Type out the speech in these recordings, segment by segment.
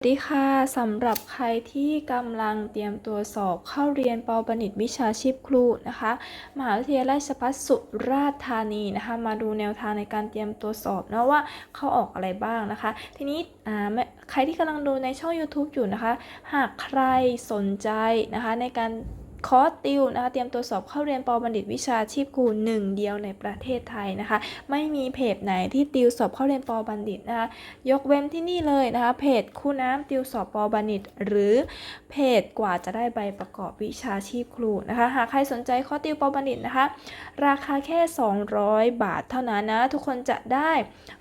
สวัสดีค่ะ สำหรับใครที่กำลังเตรียมตัวสอบเข้าเรียนปบัณฑิตวิชาชีพครูนะคะมหาวิทยาลัยราชภัฏสุราษฎร์ธานีนะคะ มาดูแนวทางในการเตรียมตัวสอบนะว่าเขาออกอะไรบ้างนะคะ ทีนี้ใครที่กำลังดูในช่อง YouTube อยู่นะคะ หากใครสนใจนะคะในการ คอร์สติวนะคะเตรียมตัวสอบเข้าเรียนปอบัณฑิตวิชาชีพครูหนึ่งเดียวในประเทศไทยนะคะ ไม่มีเพจไหนที่ติวสอบเข้าเรียนปอบัณฑิตนะคะยกเว้นที่นี่เลยนะคะ เพจคู่น้ำติวสอบปอบัณฑิต หรือเพจกว่าจะได้ใบประกอบวิชาชีพครูนะคะ หากใครสนใจข้อติวปอบัณฑิตนะคะ ราคาแค่ 200 บาทเท่านั้นนะ ทุกคนจะได้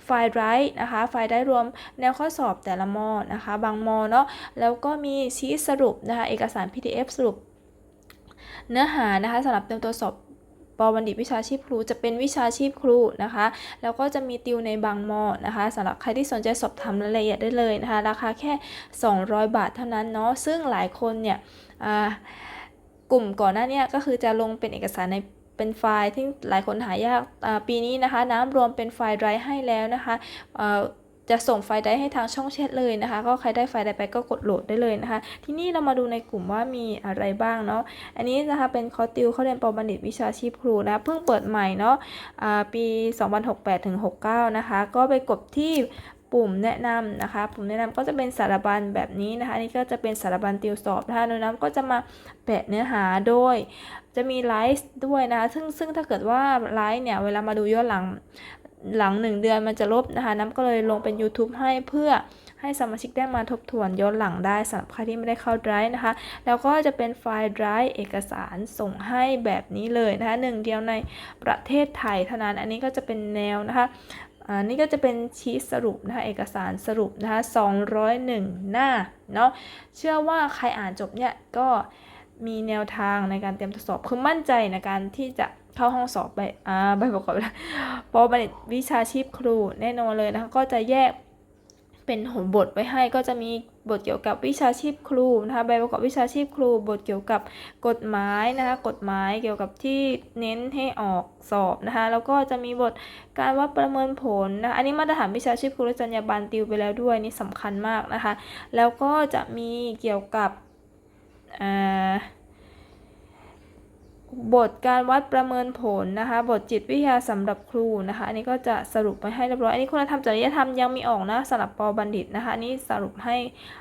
ไฟล์ไรต์นะคะ ไฟล์ได้รวมแนวข้อสอบแต่ละมอนะคะ บางมอเนาะแล้วก็มีชี้สรุปนะคะเอกสาร PDF สรุป เนื้อหานะคะสำหรับเตรียมตัวสอบปบัณฑิตวิชาชีพครูจะเป็นวิชาชีพครูนะคะ แล้วก็จะมีติวในบางมอนะคะสำหรับใครที่สนใจสอบถามรายละเอียดได้เลยนะคะ ราคาแค่ 200 บาทเท่านั้นเนาะซึ่งหลายคนเนี่ยกลุ่มก่อนหน้านี้ก็คือจะลงเป็นเอกสารในเป็นไฟล์ที่หลายคนหายากปีนี้นะคะ น้ำรวมเป็นไฟล์ไดรฟ์ให้แล้วนะคะ จะส่งไฟล์ได้ให้ทางช่องแชทเลยนะคะ ก็ใครได้ไฟล์ใดไปก็กดโหลดได้เลยนะคะ ที่นี่เรามาดูในกลุ่มว่ามีอะไรบ้างเนาะ อันนี้นะคะเป็นคอร์สติวเขาเรียนปอบัณฑิตวิชาชีพครูนะ เพิ่งเปิดใหม่เนาะะปี 2068ถึง69 นะคะ ก็ไปกดที่ปุ่มแนะนำนะคะ ปุ่มแนะนำก็จะเป็นสารบัญแบบนี้นะคะอันนี่ก็จะเป็นสารบัญติวสอบนะคะโดยน้ำก็จะมาแปะเนื้อหาโดยจะมีไลฟ์ด้วยนะคะซึ่งซึ่งถ้าเกิดว่าไลฟ์เนี่ย เวลามาดูย้อนหลัง หลังหนึ่งเดือนมันจะลบนะคะ น้ำก็เลยลงเป็น YouTube ให้เพื่อให้สมาชิกได้มาทบทวนย้อนหลังได้สำหรับใครที่ไม่ได้เข้าไดรฟ์นะคะ แล้วก็จะเป็นไฟล์ไดรฟ์เอกสารส่งให้แบบนี้เลยนะคะหนึ่งเดียวในประเทศไทยเท่านั้นอันนี้ก็จะเป็นแนวนะคะอันนี้ก็จะเป็นชีทสรุปนะคะเอกสารสรุปนะคะ201 หน้าเนาะเชื่อว่าใครอ่านจบเนี่ยก็มีแนวทางในการเตรียมทดสอบคือมั่นใจในการที่จะ เข้าห้องสอบใบอ่าใบประกอบปอบัณฑิตวิชาชีพครูแน่นอนเลยนะคะก็จะแยกเป็นหบทไว้ให้ก็จะมีบทเกี่ยวกับวิชาชีพครูนะคะใบประกอบวิชาชีพครู บทเกี่ยวกับกฎหมายนะคะกฎหมายเกี่ยวกับที่เน้นให้ออกสอบนะคะแล้วก็จะมีบทการวัดประเมินผลนะคะอันนี้มาตรฐานวิชาชีพครูและจรรยาบรรณติวไปแล้วด้วยนี่สำคัญมากนะคะ แล้วก็จะมีเกี่ยวกับอ่า บทการวัดประเมินผลนะคะ บทจิตวิทยาสำหรับครูนะคะ อันนี้ก็จะสรุปไปให้เรียบร้อย อันนี้คุณธรรมจริยธรรมยังมีออกนะสำหรับปบัณฑิตนะคะ อันนี้สรุปให้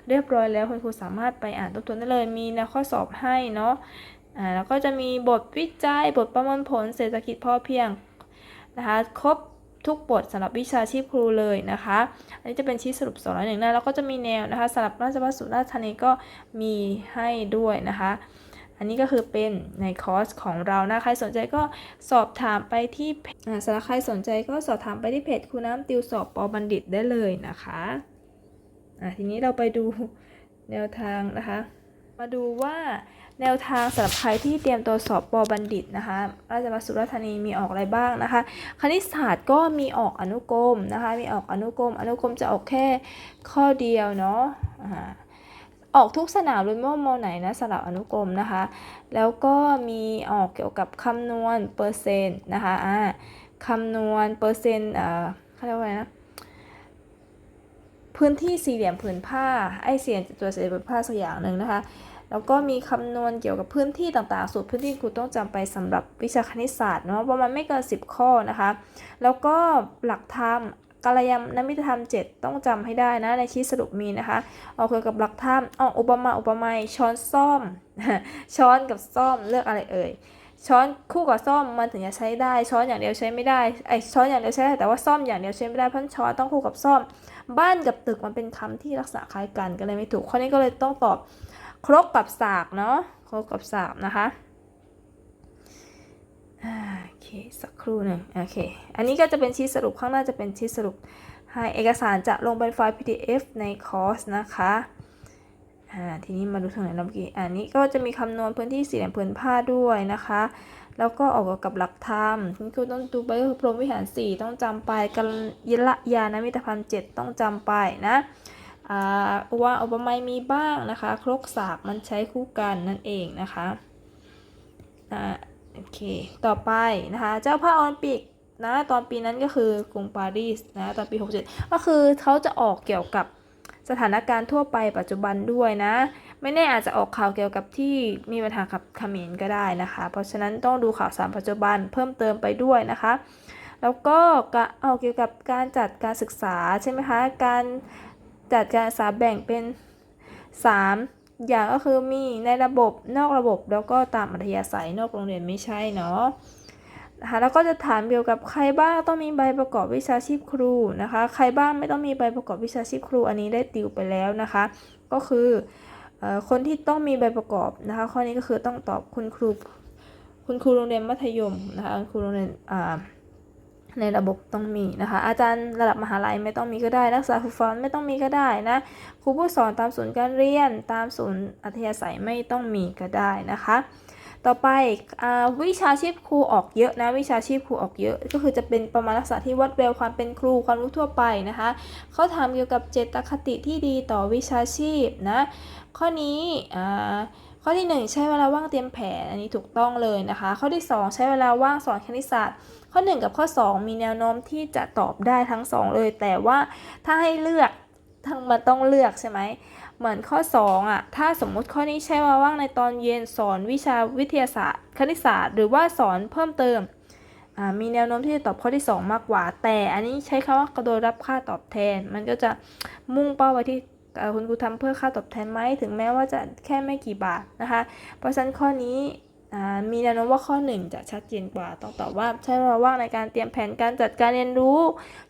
เรียบร้อยแล้วคุณครูสามารถไปอ่านทบทวนได้เลย มีแนวข้อสอบให้เนาะ อ่า แล้วก็จะมีบทวิจัย บทประเมินผล เศรษฐกิจพอเพียงนะคะ ครบทุกบทสำหรับวิชาชีพครูเลยนะคะ อันนี้จะเป็นชี้สรุปสอนหนึ่งหน้าแล้วก็จะมีแนวนะคะสำหรับราชภัฏสุราษฎร์ธานีก็มีให้ด้วยนะคะ อันนี้ก็คือเป็นในคอร์สของเรานะ ใครสนใจก็สอบถามไปที่สำหรับใครสนใจก็สอบถามไปที่เพจครูน้ำติวสอบปอบัณฑิตได้เลยนะคะะทีนี้เราไปดูแนวทางนะคะ มาดูว่าแนวทางสำหรับใครที่เตรียมตัวสอบปอบัณฑิตนะคะ ราชภัฏสุราษฎร์ธานีมีออกอะไรบ้างนะคะ คณิตศาสตร์ก็มีออกอนุกรมนะคะ มีออกอนุกรม อนุกรมจะออกแค่ข้อเดียวเนาะ ออกทุกสนามเลยไม่ว่ามอไหนนะสำหรับอนุกรมนะคะ แล้วก็มีออกเกี่ยวกับคำนวณเปอร์เซ็นต์นะคะอ่าคำนวณเปอร์เซ็นต์เอ่าเขาเรียกว่าไงนะพื้นที่สี่เหลี่ยมผืนผ้าไอเสียงตัวสี่เหลี่ยมผืนผ้าสักอย่างหนึ่งนะคะแล้วก็มีคำนวณเกี่ยวกับพื้นที่ต่างๆ สูตรพื้นที่ครูต้องจำไปสำหรับวิชาคณิตศาสตร์เนาะประมาณไม่เกิน10 ข้อนะคะ แล้วก็หลักธรรม กาลยานมิตรธรรมเจ็ดต้องจำให้ได้นะในชี้สรุปมีนะคะออกเกี่ยวกับหลักธรรมออกอุปมาอุปไมยช้อนซ่อม ช้อนกับซ่อมเลือกอะไรเอ่ยช้อนคู่กับซ่อมมันถึงจะใช้ได้ ช้อนอย่างเดียวใช้ไม่ได้ไอช้อนอย่างเดียวใช้ได้แต่ว่าซ่อมอย่างเดียวใช้ไม่ได้เพราะช้อนต้องคู่กับซ่อม บ้านกับตึกมันเป็นคำที่ลักษณะคล้ายกันก็เลยไม่ถูกข้อนี้ก็เลยต้องตอบครกกับสากเนาะครกกับสากนะคะ โอเคสักครู่หนึ่งโอเคอันนี้ก็จะเป็นชีทสรุปข้างหน้าจะเป็นชีทสรุปให้เอกสารจะลงเป็นไฟล์ PDF ในคอร์สนะคะอ่าทีนี้มาดูทางไหนเมื่อกี้อันนี้ก็จะมีคำนวณพื้นที่สี่เหลี่ยมผืนผ้าด้วยนะคะ แล้วก็ออกกับหลักธรรมคุณครูต้องดูไปก็คือพรหมวิหารสี่ต้องจำไปกันยละยานะมิตรพันธ์เจ็ดต้องจำไปนะว่าอุปมามีบ้างนะคะ ครกสากมันใช้คู่กันนั่นเองนะคะอ่า โอเค ต่อไปนะคะ เจ้าผ้าโอลิมปิกนะตอนปีนั้นก็คือกรุงปารีสนะตอนปี 67 ก็คือเขาจะออกเกี่ยวกับสถานการณ์ทั่วไปปัจจุบันด้วยนะ ไม่แน่อาจจะออกข่าวเกี่ยวกับที่มีปัญหากับเขมรก็ได้นะคะ เพราะฉะนั้นต้องดูข่าวสารปัจจุบันเพิ่มเติมไปด้วยนะคะ แล้วก็กเอาเกี่ยวกับการจัดการศึกษาใช่ไหมคะ การจัดการศึกษาแบ่งเป็น 3 อย่างก็คือมีในระบบนอกระบบแล้วก็ตามอัธยาศัยนอกโรงเรียนไม่ใช่เนาะนะคะแล้วก็จะถามเกี่ยวกับใครบ้างต้องมีใบประกอบวิชาชีพครูนะคะ ใครบ้างไม่ต้องมีใบประกอบวิชาชีพครูอันนี้ได้ติวไปแล้วนะคะ ก็คืออคนที่ต้องมีใบประกอบนะคะ ข้อนี้ก็คือต้องตอบคุณครูคุณครูโรงเรียนมัธยมนะคะคุณครูโรงเรียนอ่า ในระบบต้องมีนะคะ อาจารย์ระดับมหาลัยไม่ต้องมีก็ได้ นักศึกษาฝึกสอนไม่ต้องมีก็ได้นะครูผู้สอนตามศูนย์การเรียน ตามศูนย์อัธยาศัยไม่ต้องมีก็ได้นะคะ ต่อไปอวิชาชีพครูออกเยอะนะวิชาชีพครูออกเยอะ ก็คือจะเป็นประมาณลักษณะที่วัดแววความเป็นครูความรู้ทั่วไปนะคะเขาถามเกี่ยวกับเจตคติที่ดีต่อวิชาชีพนะข้อนี้อ่า ข้อที่ 1 ใช้เวลาว่างเตรียมแผนอันนี้ถูกต้องเลยนะคะ ข้อที่ 2 ใช้เวลาว่างสอนคณิตศาสตร์ ข้อ 1 กับข้อ 2 มีแนวโน้มที่จะตอบได้ทั้ง 2 เลย แต่ว่าถ้าให้เลือกทั้งมันต้องเลือกใช่ไหมเหมือนข้อ 2อะถ้าสมมุติข้อนี้ใช้เวลาว่างในตอนเย็นสอนวิชาวิทยาศาสตร์ คณิตศาสตร์ หรือว่าสอนเพิ่มเติมมีแนวโน้มที่จะตอบข้อที่ 2 มากกว่า แต่อันนี้ใช้คำว่ากระโดดรับค่าตอบแทน มันก็จะมุ่งเป้าไปที่ คุณครูทำเพื่อค่าตอบแทนไหมถึงแม้ว่าจะแค่ไม่กี่บาทนะคะ เพราะฉะนั้นข้อนี้มีแนวโน้มว่าข้อ 1 จะชัดเจนกว่า ต้องตอบว่าใช้เวลาว่างในการเตรียมแผนการจัดการเรียนรู้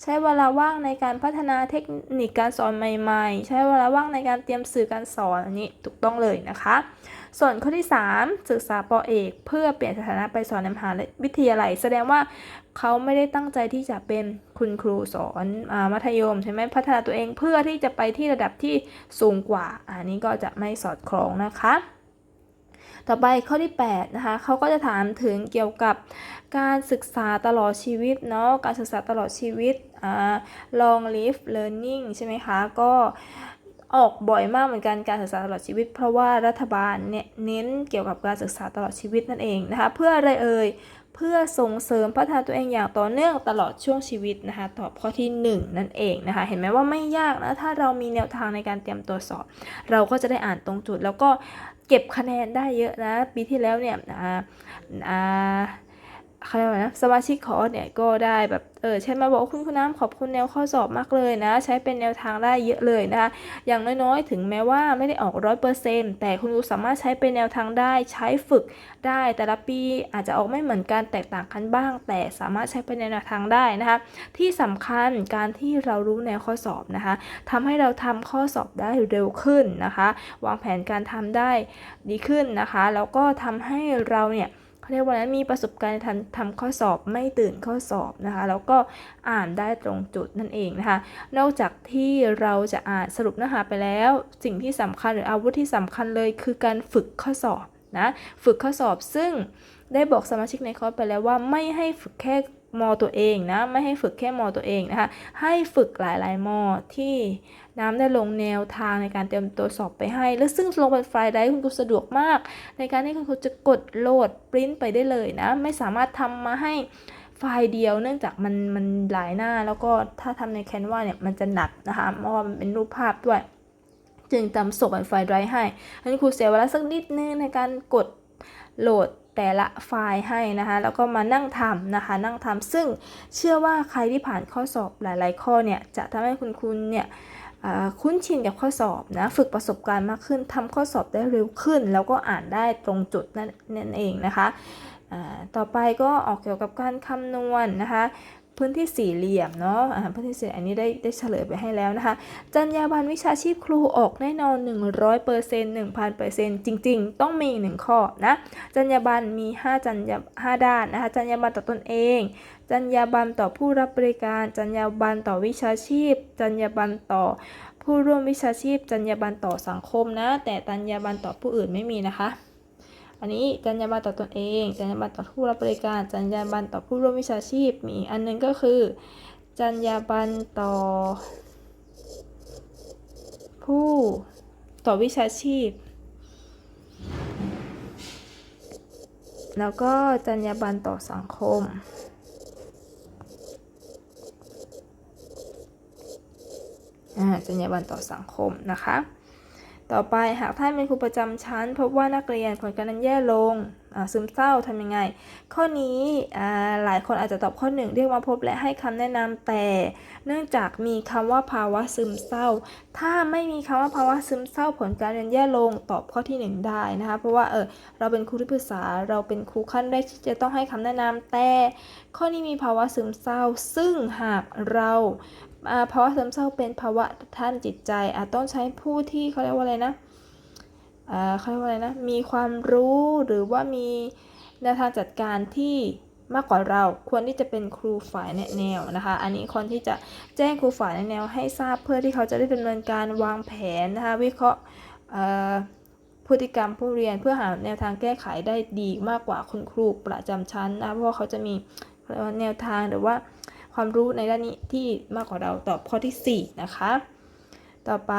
ใช้เวลาว่างในการพัฒนาเทคนิคการสอนใหม่ ๆ ใช้เวลาว่างในการเตรียมสื่อการสอนอันนี้ถูกต้องเลยนะคะ ส่วนข้อที่ 3 ศึกษาปอเอก เพื่อเปลี่ยนสถานะไปสอนในมหาวิทยาลัย แสดงว่าเขาไม่ได้ตั้งใจที่จะเป็นคุณครูสอนอมัธยมใช่ไหมพัฒนาตัวเองเพื่อที่จะไปที่ระดับที่สูงกว่า อันนี้ก็จะไม่สอดคล้องนะคะต่อไปข้อที่8นะคะเขาก็จะถามถึงเกี่ยวกับการศึกษาตลอดชีวิตเนาะการศึกษาตลอดชีวิตอ่า long live learning ใช่ไหมคะ ก็ ออกบ่อยมากเหมือนกันการศึกษาตลอดชีวิต เพราะว่ารัฐบาลเนี่ยเน้นเกี่ยวกับการศึกษาตลอดชีวิตนั่นเองนะคะเพื่ออะไรเอ่ยเพื่อส่งเสริมพัฒนาตัวเองอย่างต่อเนื่องตลอดช่วงชีวิตนะคะตอบข้อที่ 1 นั่นเองนะคะเห็นไหมว่าไม่ยากนะถ้าเรามีแนวทางในการเตรียมตัวสอบ เราก็จะได้อ่านตรงจุด แล้วก็เก็บคะแนนได้เยอะนะ ปีที่แล้วเนี่ยอ่าอ่า เขาเรียกว่านะสมาชิกคอร์สเนี่ยก็ได้แบบเออใช่มาบอกว่าคุณคุณน้ำขอบคุณแนวข้อสอบมากเลยนะ ใช้เป็นแนวทางได้เยอะเลยนะคะอย่างน้อยๆ ถึงแม้ว่าไม่ได้ออกร้อยเปอร์เซ็นต์แต่คุณครูสามารถใช้เป็นแนวทางได้ใช้ฝึกได้แต่ละปีอาจจะออกไม่เหมือนกันแตกต่างกันบ้าง แต่สามารถใช้เป็นแนวทางได้นะคะที่สำคัญการที่เรารู้แนวข้อสอบนะคะทำให้เราทำข้อสอบได้เร็วขึ้นนะคะ วางแผนการทำได้ดีขึ้นนะคะแล้วก็ทำให้เราเนี่ย เขาเรียกว่านั้นมีประสบการณ์ในการทำข้อสอบไม่ตื่นข้อสอบนะคะ แล้วก็อ่านได้ตรงจุดนั่นเองนะคะ นอกจากที่เราจะอ่านสรุปเนื้อหาไปแล้ว สิ่งที่สำคัญหรืออาวุธที่สำคัญเลยคือการฝึกข้อสอบนะ ฝึกข้อสอบซึ่งได้บอกสมาชิกในคอร์สไปแล้วว่าไม่ให้ฝึกแค่มอตัวเองนะ ไม่ให้ฝึกแค่มอตัวเองนะคะ ให้ฝึกหลายๆมอที่น้ำได้ลงแนวทางในการเตรียมตัวสอบไปให้ และซึ่งลงเป็นไฟล์ไดรฟ์คุณครูสะดวกมาก ในการที่คุณครูจะกดโหลดปริ้นไปได้เลยนะ ไม่สามารถทำมาให้ไฟล์เดียวเนื่องจากมันมันหลายหน้าแล้วก็ถ้าทำใน Canva เนี่ยมันจะหนักนะคะเพราะว่ามันเป็นรูปภาพด้วย จึงจำส่งเป็นไฟล์ไดรฟ์ให้อันนี้ครูเสียเวลาสักนิดนึงในการกดโหลด แต่ละไฟล์ให้นะคะแล้วก็มานั่งทำนะคะนั่งทำซึ่งเชื่อว่าใครที่ผ่านข้อสอบหลาย ๆ ข้อเนี่ยจะทำให้คุณคุณเนี่ยคุ้นชินกับข้อสอบนะฝึกประสบการณ์มากขึ้นทำข้อสอบได้เร็วขึ้น แล้วก็อ่านได้ตรงจุดนั่นเองนะคะต่อไปก็ออกเกี่ยวกับการคำนวณนนะคะ พื้นที่สี่เหลี่ยมเนาะพื้นที่สี่อันนี้ได้ได้เฉลยไปให้แล้วนะคะจรรยาบรรณวิชาชีพครูออกแน่นอน 100% 1,000%จริง ๆ ต้องมี 1 ข้อนะจรรยาบรรณมี5จรรยา5ด้านนะคะจรรยาบรรณต่อตนเองจรรยาบรรณต่อผู้รับบริการจรรยาบรรณต่อวิชาชีพจรรยาบรรณต่อผู้ร่วมวิชาชีพจรรยาบรรณต่อสังคมนะ แต่จรรยาบรรณต่อผู้อื่นไม่มีนะคะ อันนี้จรรยาบรรณต่อตนเอง จรรยาบรรณต่อผู้รับบริการ จรรยาบรรณต่อผู้ร่วมวิชาชีพ มีอีกอันหนึงก็คือ จรรยาบรรณต่อ ผู้ต่อวิชาชีพ แล้วก็จรรยาบรรณต่อสังคมจรรยาบรรณต่อสังคมนะคะ ต่อไปหากท่านเป็นครูประจำชั้น พบว่านักเรียนผลการเรียนแย่ลง ซึมเศร้าทำยังไง ข้อนี้หลายคนอาจจะตอบข้อหนึ่งเรียกว่าพบและให้คำแนะนำแต่ เนื่องจากมีคำว่าภาวะซึมเศร้า ถ้าไม่มีคำว่าภาวะซึมเศร้าผลการเรียนแย่ลงตอบข้อที่หนึ่งได้นะคะเพราะว่าเออเราเป็นครูที่ปรึกษาเราเป็นครูขั้นแรกที่จะต้องให้คำแนะนำแต่ ข้อนี้มีภาวะซึมเศร้า ซึ่งหากเราภาวะซึมเศร้าเป็นภาวะท่านจิตใจอาจต้องใช้ผู้ที่เขาเรียกว่าอะไรนะ เขาเรียกว่าอะไรนะ มีความรู้หรือว่ามีแนวทางจัดการที่มากกว่าเราควรที่จะเป็นครูฝ่ายแนวนะคะ อันนี้คนที่จะแจ้งครูฝ่ายแนวให้ทราบเพื่อที่เขาจะได้ดำเนินการวางแผนนะคะวิเคราะห์พฤติกรรมผู้เรียนเพื่อหาแนวทางแก้ไขได้ดีมากกว่าคุณครูประจำชั้นนะเพราะว่าเขาจะมีแนวทางหรือว่าความรู้ในด้านนี้ที่มากกว่าเราตอบข้อที่ 4 นะคะ ต่อไป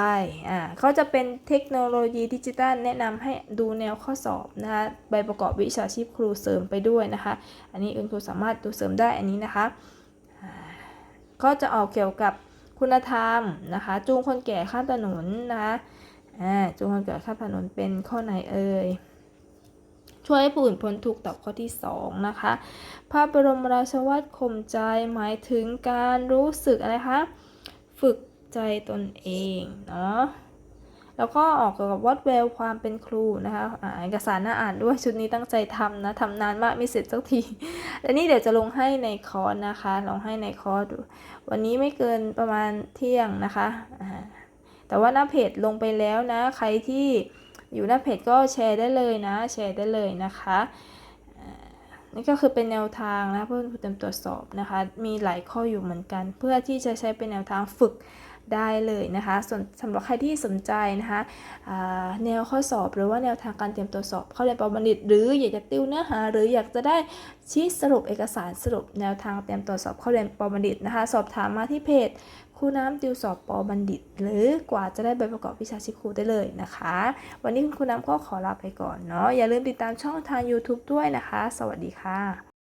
อ่าเขาจะเป็นเทคโนโลยีดิจิตัลแนะนำให้ดูแนวข้อสอบนะคะใบประกอบวิชาชีพครูเสริมไปด้วยนะคะ อันนี้คุณครูสามารถดูเสริมได้อันนี้นะคะอ่าก็จะออกเกี่ยวกับคุณธรรมนะคะ จูงคนแก่ข้ามถนนนะคะอ่าจูงคนแก่ข้ามถนนเป็นข้อไหนเอ่ยช่วยให้ผู้อื่นพ้นทุกข์ตอบข้อที่ 2 นะคะ พระบรมราชวัตรข่มใจหมายถึงการรู้สึกอะไรคะ ฝึก ใจตนเองเนาะแล้วก็ออกเกี่ยวกับวัดแววความเป็นครูนะคะอ่าเอกสารน่าอ่านด้วยชุดนี้ตั้งใจทำนะทำนานมากไม่เสร็จสักที และนี่เดี๋ยวจะลงให้ในคอร์สนะคะลงให้ในคอร์สดู วันนี้ไม่เกินประมาณเที่ยงนะคะอ่าแต่ว่าหน้าเพจลงไปแล้วนะ ใครที่อยู่หน้าเพจก็แชร์ได้เลยนะ แชร์ได้เลยนะคะอ่านี่ก็คือเป็นแนวทางนะเพื่อเตรียมตรวจสอบนะคะ มีหลายข้ออยู่เหมือนกัน เพื่อที่จะใช้เป็นแนวทางฝึก ได้เลยนะคะ ส่วนสำหรับใครที่สนใจนะคะแนวข้อสอบหรือว่าแนวทางการเตรียมตัวสอบ เข้าเรียนปรบัณฑิต หรืออยากจะติวเนื้อหา หรืออยากจะได้ชี้สรุปเอกสารสรุปแนวทางเตรียมตัวสอบเข้าเรียนปรบัณฑิตนะคะ สอบถามมาที่เพจครูน้ำติวสอบปบัณฑิต หรือกว่าจะได้ใบประกอบวิชาชีพครูได้เลยนะคะ วันนี้คุณครูน้ำก็ขอลาไปก่อนเนาะอย่าลืมติดตามช่องทาง YouTube ด้วยนะคะ สวัสดีค่ะ